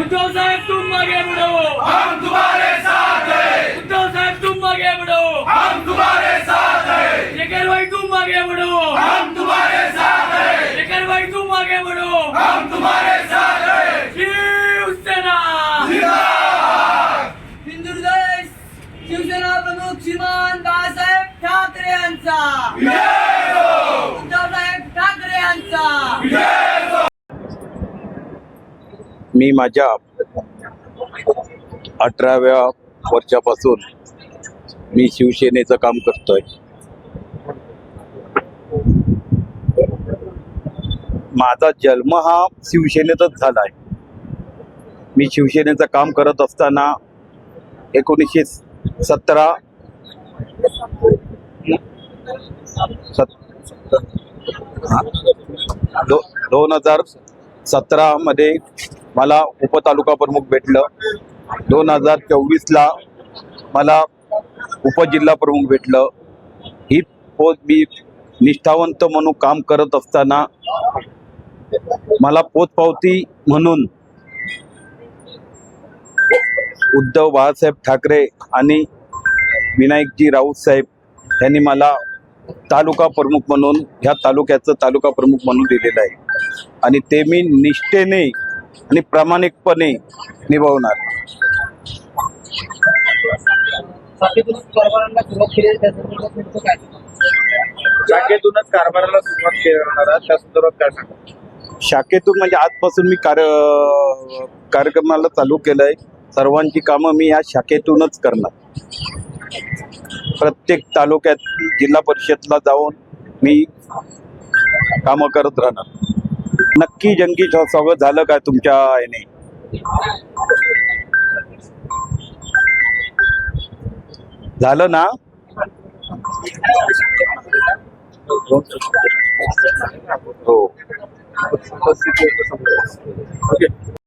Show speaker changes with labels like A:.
A: उद्धव साहेब तुम आगे बढ़ो
B: हम तुम्हारे साथ हैं।
A: उद्धव साहेब तुम आगे बढ़ो
B: हम तुम्हारे साथ हैं।
A: शेखर भाई तुम आगे बढ़ो
B: हम तुम्हारे साथ हैं।
A: शेखर भाई तुम आगे बढ़ो
B: हम तुम्हारे साथ हैं।
A: शिवसेना।
B: जिंदाबाद
A: सिंधुदुर्ग शिवसेना प्रमुख श्रीमान बाळासाहेब ठाकरे यांचा
B: विजय हो
A: उद्धवसाहेब ठाकरे यांचा
B: विजय हो
C: मी माझ्या अठराव्या वर्षापासून मी शिवसेनेचं काम करतोय. माझा जन्म हा शिवसेनेतच झाला आहे मी शिवसेनेचं काम करत असताना एकोणीसशे सतरा सत दोन हजार सतरामध्ये मला उपतालुका प्रमुख भेटलं. दोन हजार चोवीसला मला उपजिल्हा प्रमुख भेटलं. ही पोच मी निष्ठावंत म्हणून काम करत असताना मला पोचपावती म्हणून उद्धव बाळासाहेब ठाकरे आणि विनायकजी राऊत साहेब यांनी मला तालुका प्रमुख म्हणून ह्या तालुक्याचं तालुका प्रमुख म्हणून दिलेलं आहे. आणि ते मी निष्ठेने आणि प्रामाणिकपणे निभावणार.
D: शाखेतूनच कारभाराला सुरुवात करणार आहात त्या संदर्भात काय सांगा
C: शाखेतून म्हणजे आजपासून मी कार्य कार्यक्रमाला चालू केलंय. सर्वांची कामं मी या शाखेतूनच करणार. प्रत्येक तालुक्यात जिल्हा परिषदला जाऊन मी कामं करत राहणार. नक्की जंगी स्वागत झालं काय तुमच्या याने? झालं ना? हो.